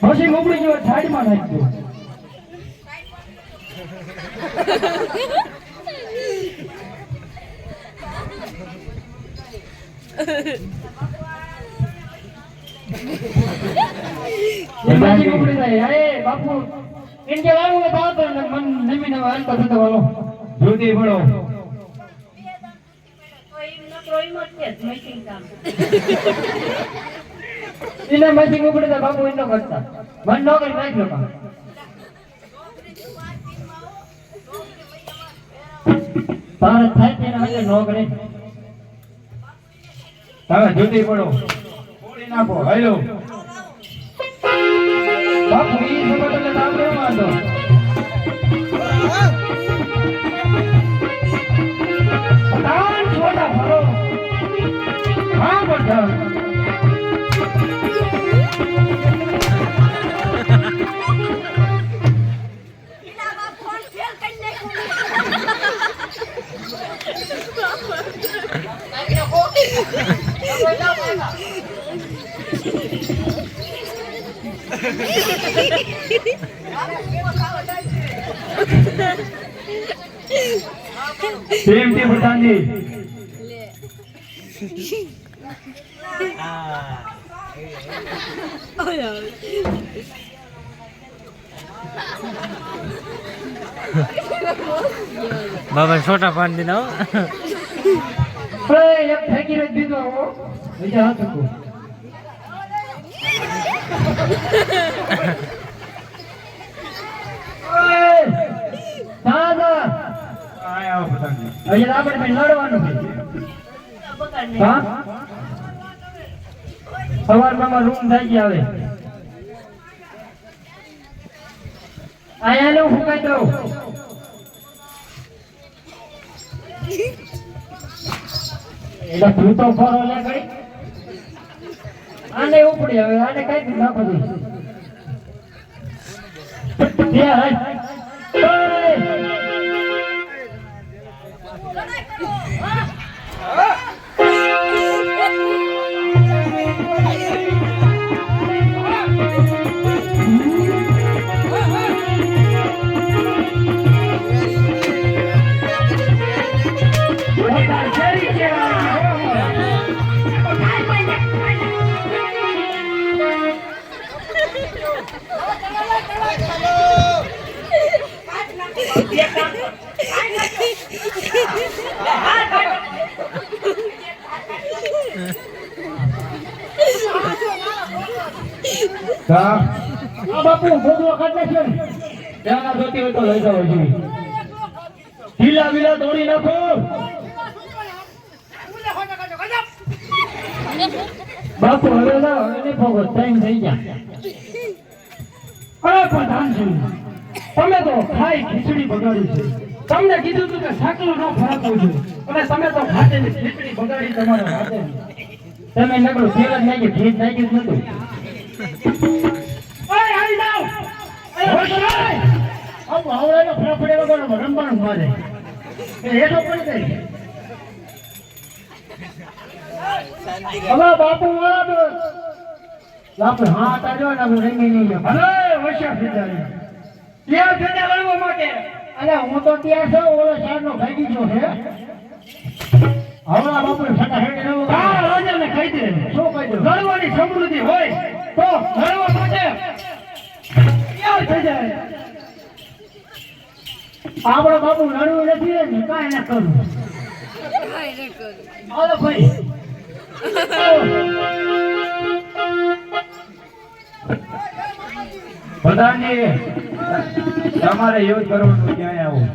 પછી ઉપડી ગયો સાઈડમાં નાખજો. એમાંથી ઉપડી જાય અરે બાપુ ઇન્ડિયા ને બાપ મન નમીને હાલતા થતા વાળો. જુદી પડો. એને માંથી ઉપડી જાય બાપુ એનો કરતા મન નો કરી નાખ્યો કામ તારે થાય તેને આજે નો કરે તમે જુદી પડો. ફોડી નાખો. હાલો. બાપુ ઈ સબત એટલે તાપ કેમ વાંધો BMT 불타님 아. 어야. Bapak sudah pandi no. અરે એક ફેંકી રહી દીધો હો બીજા હાથ હતું ઓય દાદા આયા હા રૂમ થઈ ગયા હવે અહીંયા નું ફૂકાઈ દઉં એટલે તું તો ફરો લે કઈ આને ઉપડી હવે આને કઈ દી પડી દે બાપુ ભોગવો લઈ જાવ જોઈએ ઢીલા બીલા દોડી નાખો બાપુ હવે ના, હવે નહીં ભોગવો, ટાઈમ થઈ ગયા. અરે પ્રધાનજી તમે તો ખાઈ ખીચડી બગાડી છે. તમને કીધું તું કે સાકલું ન ફરાતું છે. અને તમે તો ખાતેની ખીચડી બગાડી તમારે હાથે તમે નકરું તેલ જ નાખી ભેજ નાખી જ નતું ઓય રમવાનું મારે? એ પડી જાય. હવે બાપુ વાળા તો બાપુ હા તાજો ને હું રમી નહીં ભલે! ત્યાં લડવા માટે. અરે હું તો ત્યાં છું ઓલો સાહેબ નો ભાગી ગયો છે. હવે બાપુ સટા હેઠે રહેવું હા રાજાને કહી દે. શું કહી દે? લડવાની સમૃદ્ધિ હોય તો લડવા માટે તૈયાર થઈ જાય. આપણો બાપુ લડવું નથી ને કાંઈ ના કરવું હાલો ભાઈ. પ્રધાનજી તમારે યુદ્ધ કરવાનું ક્યાંય આવું.